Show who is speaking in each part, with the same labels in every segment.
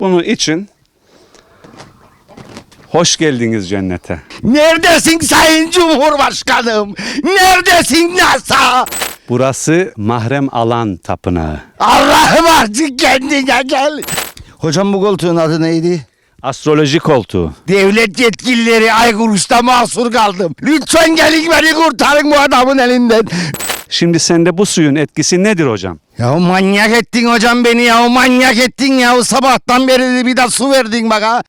Speaker 1: Bunu için hoş geldiniz cennete.
Speaker 2: Neredesin Sayın Cumhurbaşkanım? Neredesin NASA?
Speaker 1: Burası mahrem alan tapınağı.
Speaker 2: Allah'ım artık kendine gel. Hocam bu koltuğun adı neydi?
Speaker 1: Astroloji koltuğu.
Speaker 2: Devlet yetkilileri Ayguruş'ta mahsur kaldım. Lütfen gelin beni kurtarın bu adamın elinden.
Speaker 1: Şimdi sende bu suyun etkisi nedir hocam?
Speaker 2: Ya manyak ettin hocam beni ya manyak ettin ya sabahtan beri bir de su verdin bana.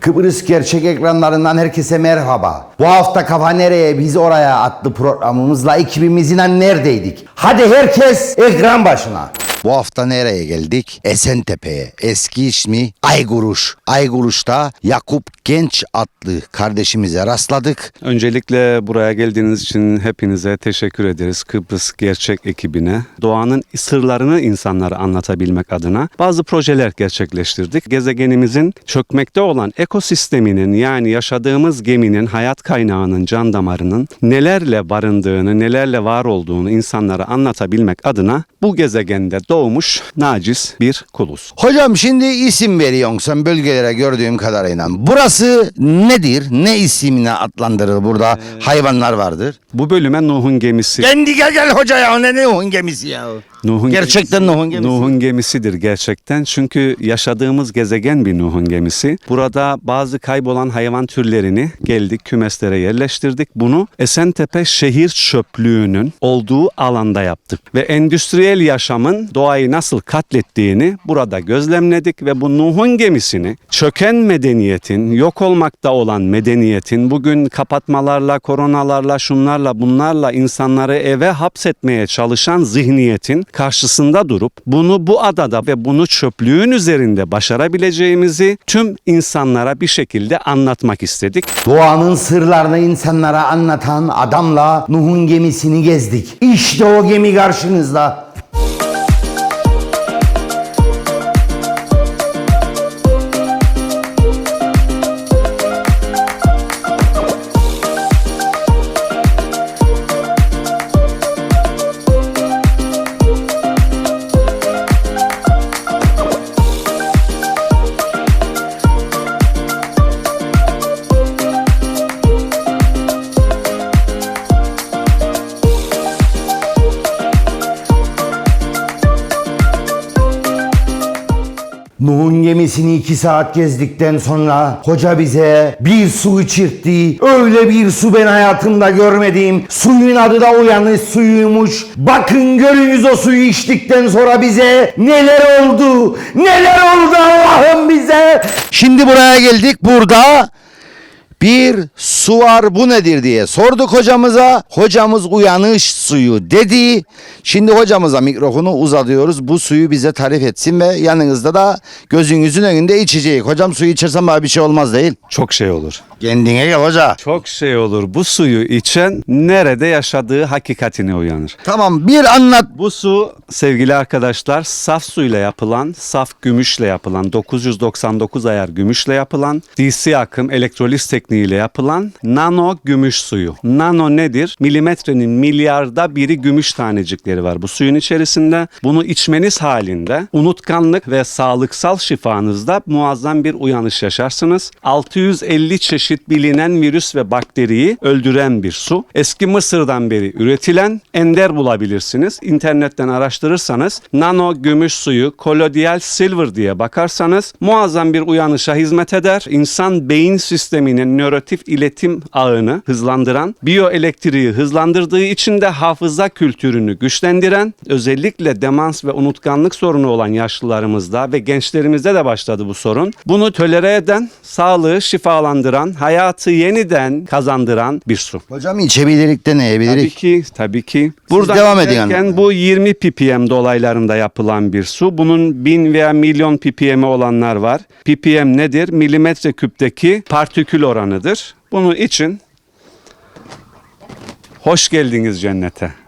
Speaker 2: Kıbrıs gerçek ekranlarından herkese merhaba. Bu hafta Kafa Nereye Biz Oraya adlı programımızla ekibimizle neredeydik? Hadi herkes ekran başına. Bu hafta nereye geldik? Esentepe'ye. Eski ismi Ayguruş. Ayguruş'ta Yakup Genç adlı kardeşimize rastladık.
Speaker 1: Öncelikle buraya geldiğiniz için hepinize teşekkür ederiz. Kıbrıs Gerçek ekibine doğanın sırlarını insanlara anlatabilmek adına bazı projeler gerçekleştirdik. Gezegenimizin çökmekte olan ekosisteminin yani yaşadığımız geminin hayat kaynağının can damarının nelerle barındığını, nelerle var olduğunu insanlara anlatabilmek adına bu gezegende doğmuş naciz bir kuluz.
Speaker 2: Hocam şimdi isim veriyorsun sen bölgelere gördüğüm kadarıyla. Burası nedir? Ne isimle adlandırılır burada? Hayvanlar vardır.
Speaker 1: Bu bölüme Nuh'un gemisi.
Speaker 2: Kendi gel gel hoca ya ne Nuh'un gemisi ya.
Speaker 1: Nuh'un
Speaker 2: Gerçekten Nuh'un gemisi.
Speaker 1: Nuh'un gemisidir gerçekten. Çünkü yaşadığımız gezegen bir Nuh'un gemisi. Burada bazı kaybolan hayvan türlerini geldik kümeslere yerleştirdik. Bunu Esentepe şehir çöplüğünün olduğu alanda yaptık. Ve endüstriyel yaşamın doğayı nasıl katlettiğini burada gözlemledik ve bu Nuh'un gemisini çöken medeniyetin, yok olmakta olan medeniyetin bugün kapatmalarla, koronalarla, şunlarla bunlarla insanları eve hapsetmeye çalışan zihniyetin karşısında durup bunu bu adada ve bunu çöplüğün üzerinde başarabileceğimizi tüm insanlara bir şekilde anlatmak istedik.
Speaker 2: Doğanın sırlarını insanlara anlatan adamla Nuh'un gemisini gezdik. İşte o gemi karşınızda. Nuh'un gemisini iki saat gezdikten sonra hoca bize bir su içirtti. Öyle bir su ben hayatımda görmediğim. Suyun adı da uyanış suyuymuş. Bakın görünüz o suyu içtikten sonra bize neler oldu. Neler oldu Allah'ım bize. Şimdi buraya geldik. Burada bir su var bu nedir diye sorduk hocamıza. Hocamız uyanış suyu dedi. Şimdi hocamıza mikrofonu uzatıyoruz. Bu suyu bize tarif etsin ve yanınızda da gözünüzün önünde içecek. Hocam suyu içersem bana bir şey olmaz değil.
Speaker 1: Çok şey olur.
Speaker 2: Kendine gel hoca.
Speaker 1: Çok şey olur. Bu suyu içen nerede yaşadığı hakikatine uyanır.
Speaker 2: Tamam bir anlat.
Speaker 1: Bu su sevgili arkadaşlar saf suyla yapılan, saf gümüşle yapılan, 999 ayar gümüşle yapılan, DC akım elektroliz tekniğiyle yapılan nano gümüş suyu. Nano nedir? Milimetrenin milyarda biri gümüş tanecikleri var bu suyun içerisinde. Bunu içmeniz halinde unutkanlık ve sağlıksal şifanızda muazzam bir uyanış yaşarsınız. 650 çeşit bilinen virüs ve bakteriyi öldüren bir su. Eski Mısır'dan beri üretilen ender bulabilirsiniz. İnternetten araştırırsanız nano gümüş suyu kolodial silver diye bakarsanız muazzam bir uyanışa hizmet eder. İnsan beyin sisteminin nörotif iletim ağını hızlandıran, biyoelektriği hızlandırdığı için de hafıza kültürünü güçlendiren, özellikle demans ve unutkanlık sorunu olan yaşlılarımızda ve gençlerimizde de başladı bu sorun. Bunu tolere eden, sağlığı şifalandıran, hayatı yeniden kazandıran bir su.
Speaker 2: Hocam içebilirlik de ne
Speaker 1: Tabii ki, tabii ki. Buradan
Speaker 2: devam edin
Speaker 1: giderken bu 20 ppm dolaylarında yapılan bir su. Bunun 1000 veya milyon ppm'i olanlar var. ppm nedir? Milimetre küpteki partikül oranıdır. Bunu için hoş geldiniz cennete.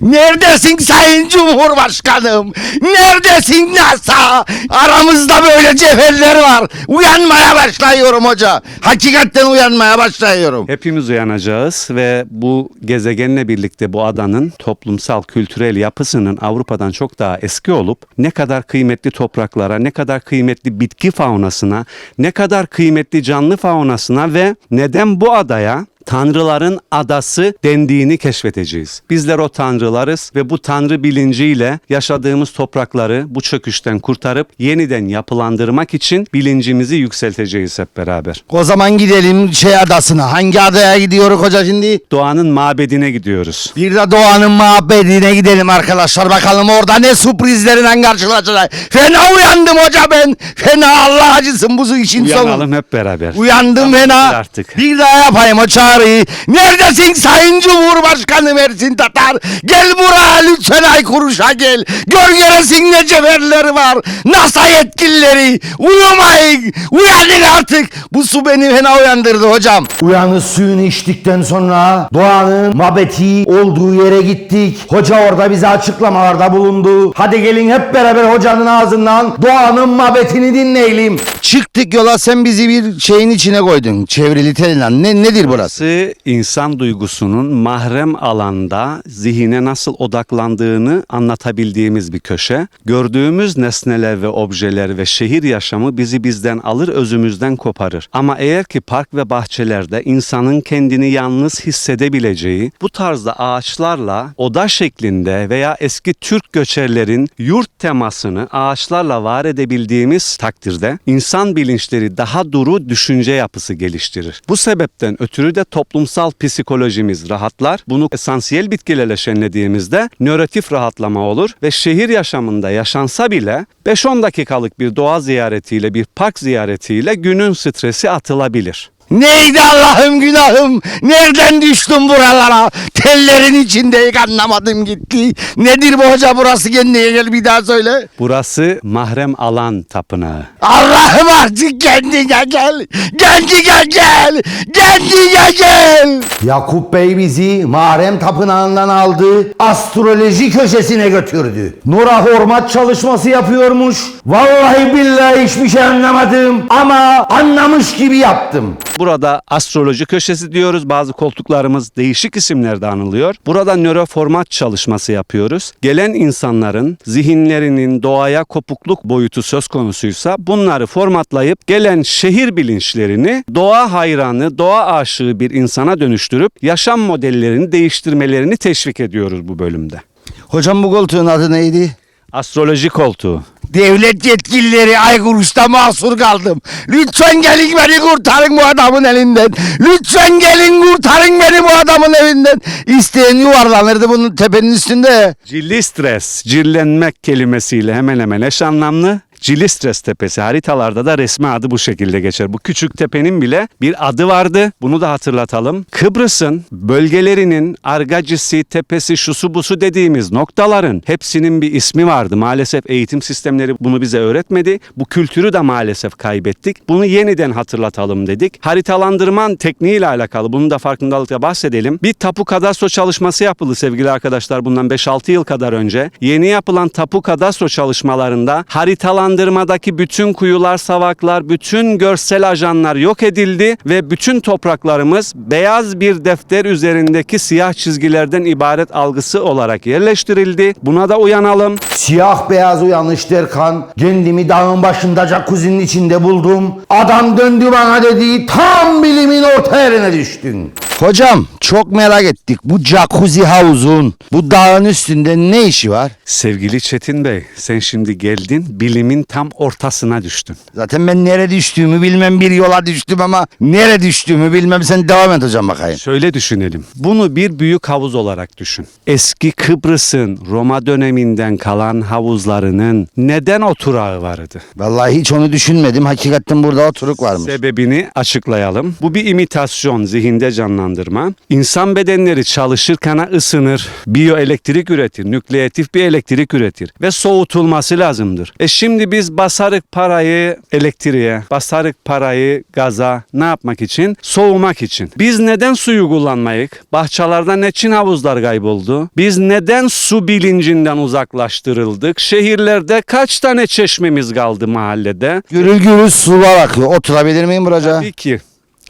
Speaker 2: Neredesin Sayın Cumhurbaşkanım? Neredesin NASA? Aramızda böyle cevherler var. Uyanmaya başlıyorum hoca. Hakikaten uyanmaya başlıyorum.
Speaker 1: Hepimiz uyanacağız ve bu gezegenle birlikte bu adanın toplumsal kültürel yapısının Avrupa'dan çok daha eski olup ne kadar kıymetli topraklara, ne kadar kıymetli bitki faunasına, ne kadar kıymetli canlı faunasına ve neden bu adaya Tanrıların adası dendiğini keşfedeceğiz. Bizler o tanrılarız ve bu tanrı bilinciyle yaşadığımız toprakları bu çöküşten kurtarıp yeniden yapılandırmak için bilincimizi yükselteceğiz hep beraber.
Speaker 2: O zaman gidelim şey adasına. Hangi adaya gidiyoruz hoca şimdi?
Speaker 1: Doğanın mabedine gidiyoruz.
Speaker 2: Bir de Doğan'ın mabedine gidelim arkadaşlar. Bakalım orada ne sürprizlerle karşılaşacağız. Fena uyandım hoca ben. Fena Allah acısın bu işin sonu.
Speaker 1: Uyanalım hep beraber.
Speaker 2: Uyandım fena.
Speaker 1: artık.
Speaker 2: Bir daha yapayım o çağrıyı. Neredesin Sayın Cumhurbaşkanı Mersin Tatar? Gel buraya lütfen ay kuruşa gel. Gör göresin ne cevherleri var. NASA yetkilileri. Uyumayın. Uyanın artık. Bu su beni fena uyandırdı hocam. Uyanız suyunu içtikten sonra doğanın mabeti olduğu yere gittik. Hoca orada bize açıklamalarda bulundu. Hadi gelin hep beraber hocanın ağzından doğanın mabetini dinleyelim. Çıktık yola sen bizi bir şeyin içine koydun. Çevrili telinden. Ne, nedir burası?
Speaker 1: Burası insan duygusunun mahrem alanda zihine nasıl odaklandığını anlatabildiğimiz bir köşe. Gördüğümüz nesneler ve objeler ve şehir yaşamı bizi bizden alır, özümüzden koparır. Ama eğer ki park ve bahçelerde insanın kendini yalnız hissedebileceği bu tarzda ağaçlarla oda şeklinde veya eski Türk göçerlerin yurt temasını ağaçlarla var edebildiğimiz takdirde insan bilinçleri daha duru düşünce yapısı geliştirir. Bu sebepten ötürü de toplumsal psikolojimiz rahatlar. Bunu esansiyel bitkilerle şenlediğimizde nörotif rahatlama olur ve şehir yaşamında yaşansa bile 5-10 dakikalık bir doğa ziyaretiyle bir park ziyaretiyle günün stresi atılabilir.
Speaker 2: Neydi Allah'ım günahım? Nereden düştüm buralara? Tellerin içindeyik anlamadım gitti. Nedir bu hoca burası kendine gel bir daha söyle.
Speaker 1: Burası mahrem alan tapınağı.
Speaker 2: Allah'ım artık kendine gel. Kendine gel. Kendine gel. Yakup Bey bizi Mahrem Tapınağı'ndan aldı. Astroloji köşesine götürdü. Nura hormat çalışması yapıyormuş. Vallahi billahi hiçbir şey anlamadım. Ama anlamış gibi yaptım.
Speaker 1: Burada astroloji köşesi diyoruz. Bazı koltuklarımız değişik isimlerde anılıyor. Burada nöroformat çalışması yapıyoruz. Gelen insanların zihinlerinin doğaya kopukluk boyutu söz konusuysa bunları formatlayıp gelen şehir bilinçlerini doğa hayranı, doğa aşığı bir insana dönüştürüp yaşam modellerini değiştirmelerini teşvik ediyoruz bu bölümde.
Speaker 2: Hocam bu koltuğun adı neydi?
Speaker 1: Astroloji koltuğu.
Speaker 2: Devlet yetkilileri Aykuruş'ta mahsur kaldım. Lütfen gelin beni kurtarın bu adamın elinden. Lütfen gelin kurtarın beni bu adamın evinden. İsteyen yuvarlanırdı bunun tepenin üstünde.
Speaker 1: Cilli stres, cillenmek kelimesiyle hemen hemen eş anlamlı. Cilistres Tepesi haritalarda da resmi adı bu şekilde geçer. Bu küçük tepenin bile bir adı vardı. Bunu da hatırlatalım. Kıbrıs'ın bölgelerinin Argacisi, Tepesi, şusu busu dediğimiz noktaların hepsinin bir ismi vardı. Maalesef eğitim sistemleri bunu bize öğretmedi. Bu kültürü de maalesef kaybettik. Bunu yeniden hatırlatalım dedik. Haritalandırma tekniğiyle alakalı bunu da farkındalıkla bahsedelim. Bir tapu kadastro çalışması yapıldı sevgili arkadaşlar bundan 5-6 yıl kadar önce. Yeni yapılan tapu kadastro çalışmalarında haritalandırmadaki bütün kuyular, savaklar, bütün görsel ajanlar yok edildi ve bütün topraklarımız beyaz bir defter üzerindeki siyah çizgilerden ibaret algısı olarak yerleştirildi. Buna da uyanalım.
Speaker 2: Siyah beyaz uyanış derken kendimi dağın başında jacuzzi'nin içinde buldum. Adam döndü bana dedi tam bilimin orta yerine düştün. Hocam çok merak ettik bu jacuzzi havuzun bu dağın üstünde ne işi var?
Speaker 1: Sevgili Çetin Bey, sen şimdi geldin, bilimin tam ortasına düştün.
Speaker 2: Zaten ben nere düştüğümü bilmem bir yola düştüm ama nere düştüğümü bilmem sen devam et hocam bakayım.
Speaker 1: Şöyle düşünelim. Bunu bir büyük havuz olarak düşün. Eski Kıbrıs'ın Roma döneminden kalan havuzlarının neden oturağı vardı?
Speaker 2: Vallahi hiç onu düşünmedim. Hakikaten burada oturuk varmış.
Speaker 1: Sebebini açıklayalım. Bu bir imitasyon, zihinde canlandırma. İnsan bedenleri çalışırken ısınır, biyoelektrik üretir, nükleatif bir elektrik üretir ve soğutulması lazımdır. E şimdi Şimdi biz basarık parayı elektriğe, basarık parayı gaza ne yapmak için? Soğumak için. Biz neden suyu kullanmayık? Bahçelerde ne Çin havuzlar kayboldu? Biz neden su bilincinden uzaklaştırıldık? Şehirlerde kaç tane çeşmemiz kaldı mahallede?
Speaker 3: Gürül gürül sular akıyor. Oturabilir miyim buraca?
Speaker 1: Tabii ki.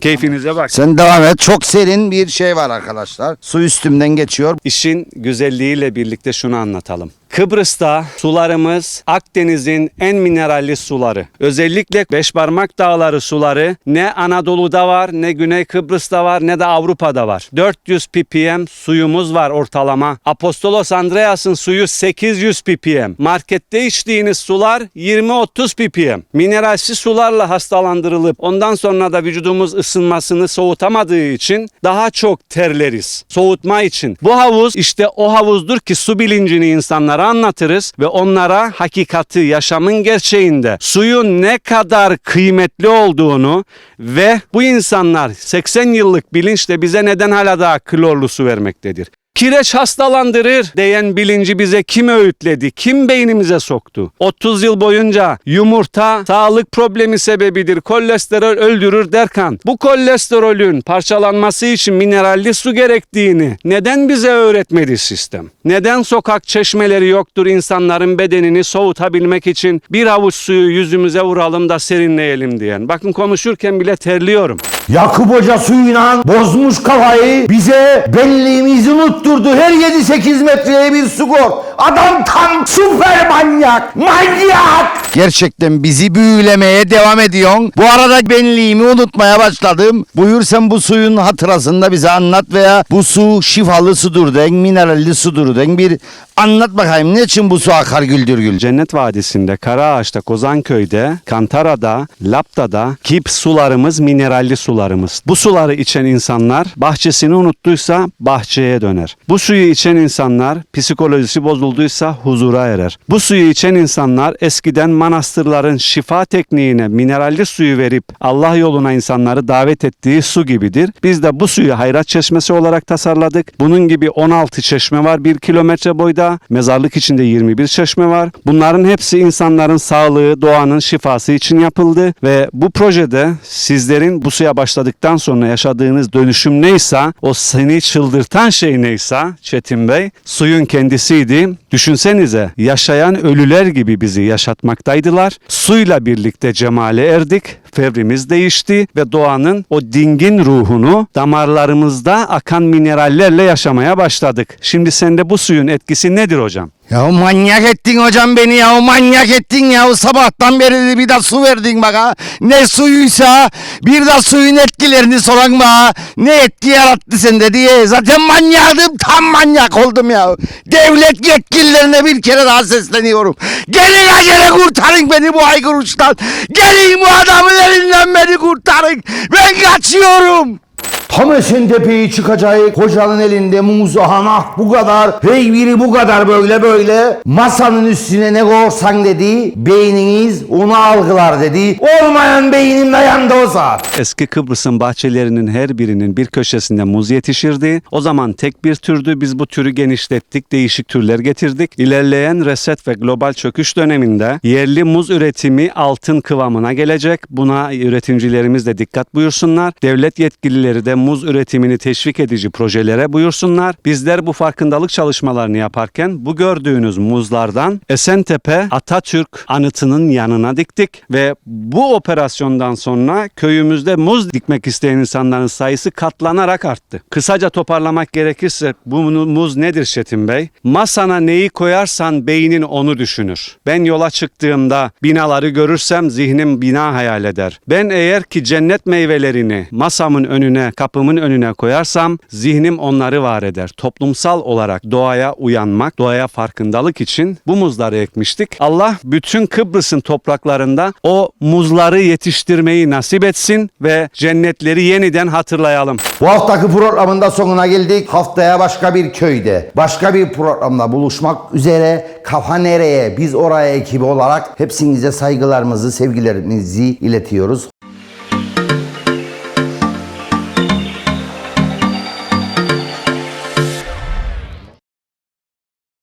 Speaker 1: Keyfinize bak.
Speaker 3: Sen devam et. Çok serin bir şey var arkadaşlar. Su üstümden geçiyor.
Speaker 1: İşin güzelliğiyle birlikte şunu anlatalım. Kıbrıs'ta sularımız Akdeniz'in en mineralli suları. Özellikle Beşparmak Dağları suları ne Anadolu'da var, ne Güney Kıbrıs'ta var, ne de Avrupa'da var. 400 ppm suyumuz var ortalama. Apostolos Andreas'ın suyu 800 ppm. Markette içtiğiniz sular 20-30 ppm. Mineralsiz sularla hastalandırılıp ondan sonra da vücudumuz ısınmasını soğutamadığı için daha çok terleriz. Soğutma için. Bu havuz işte o havuzdur ki su bilincini insanlara anlatırız ve onlara hakikati yaşamın gerçeğinde suyun ne kadar kıymetli olduğunu ve bu insanlar 80 yıllık bilinçle bize neden hala daha klorlu su vermektedir. Kireç hastalandırır diyen bilinci bize kim öğütledi? Kim beynimize soktu? 30 yıl boyunca yumurta sağlık problemi sebebidir. Kolesterol öldürür derken bu kolesterolün parçalanması için mineralli su gerektiğini neden bize öğretmedi sistem? Neden sokak çeşmeleri yoktur insanların bedenini soğutabilmek için bir avuç suyu yüzümüze vuralım da serinleyelim diyen? Bakın konuşurken bile terliyorum.
Speaker 2: Yakup Hoca suyuyla bozmuş kafayı bize benliğimizi unutturdu. Her 7-8 metreye bir su gol. Adam tam süper manyak. Manyak.
Speaker 3: Gerçekten bizi büyülemeye devam ediyorsun. Bu arada benliğimi unutmaya başladım. Buyur sen bu suyun hatırasında bize anlat veya bu su şifalı sudur den, mineralli sudur den bir anlat bakayım. Ne için bu su akar güldür gül?
Speaker 1: Cennet Vadisi'nde, Karaağaç'ta, Kozanköy'de, Kantara'da, Lapta'da ki sularımız mineralli sularımız. Bu suları içen insanlar bahçesini unuttuysa bahçeye döner. Bu suyu içen insanlar psikolojisi bozulduysa huzura erer. Bu suyu içen insanlar eskiden manastırların şifa tekniğine mineralli suyu verip Allah yoluna insanları davet ettiği su gibidir. Biz de bu suyu hayrat çeşmesi olarak tasarladık. Bunun gibi 16 çeşme var 1 kilometre boyda. Mezarlık içinde 21 çeşme var. Bunların hepsi insanların sağlığı, doğanın şifası için yapıldı ve bu projede sizlerin bu suya başladıktan sonra yaşadığınız dönüşüm neyse, o seni çıldırtan şey neyse Çetin Bey, suyun kendisiydi. Düşünsenize yaşayan ölüler gibi bizi yaşatmaktaydılar. Suyla birlikte cemale erdik. Fevrimiz değişti ve doğanın o dingin ruhunu damarlarımızda akan minerallerle yaşamaya başladık. Şimdi sende bu suyun etkisi nedir hocam?
Speaker 3: Ya manyak ettin hocam beni ya manyak ettin ya sabahtan beri bir de su verdin bana. Ne suyuysa bir de suyun etkilerini soran bana. Ne etki yarattı sende diye. Zaten manyadım tam manyak oldum ya devlet yetkililerine bir kere daha sesleniyorum. Gelin acele kurtarın beni bu aygıruştan gelin bu adamın elinden beni kurtarın. Ben kaçıyorum
Speaker 2: Tam Esentepe'yi çıkacak hocanın elinde muz aha bu kadar peyniri bu kadar böyle böyle masanın üstüne ne korsan dedi beyniniz onu algılar dedi olmayan beynim dayandı o saat.
Speaker 1: Eski Kıbrıs'ın bahçelerinin her birinin bir köşesinde muz yetişirdi. O zaman tek bir türdü. Biz bu türü genişlettik, değişik türler getirdik. İlerleyen reset ve global çöküş döneminde yerli muz üretimi altın kıvamına gelecek. Buna üretimcilerimiz de dikkat buyursunlar. Devlet yetkilileri de muz üretimini teşvik edici projelere buyursunlar. Bizler bu farkındalık çalışmalarını yaparken bu gördüğünüz muzlardan Esentepe Atatürk anıtının yanına diktik ve bu operasyondan sonra köyümüzde muz dikmek isteyen insanların sayısı katlanarak arttı. Kısaca toparlamak gerekirse bu muz nedir Çetin Bey? Masana neyi koyarsan beynin onu düşünür. Ben yola çıktığımda binaları görürsem zihnim bina hayal eder. Ben eğer ki cennet meyvelerini masamın önüne, kapımın önüne koyarsam zihnim onları var eder. Toplumsal olarak doğaya uyanmak, doğaya farkındalık için bu muzları ekmiştik. Allah bütün Kıbrıs'ın topraklarında o muzları yetiştirmeyi nasip etsin ve cennetleri yeniden hatırlayalım.
Speaker 2: Bu haftaki programın da sonuna geldik. Haftaya başka bir köyde, başka bir programda buluşmak üzere. Kafa nereye? Biz oraya ekibi olarak hepsinize saygılarımızı, sevgilerimizi iletiyoruz.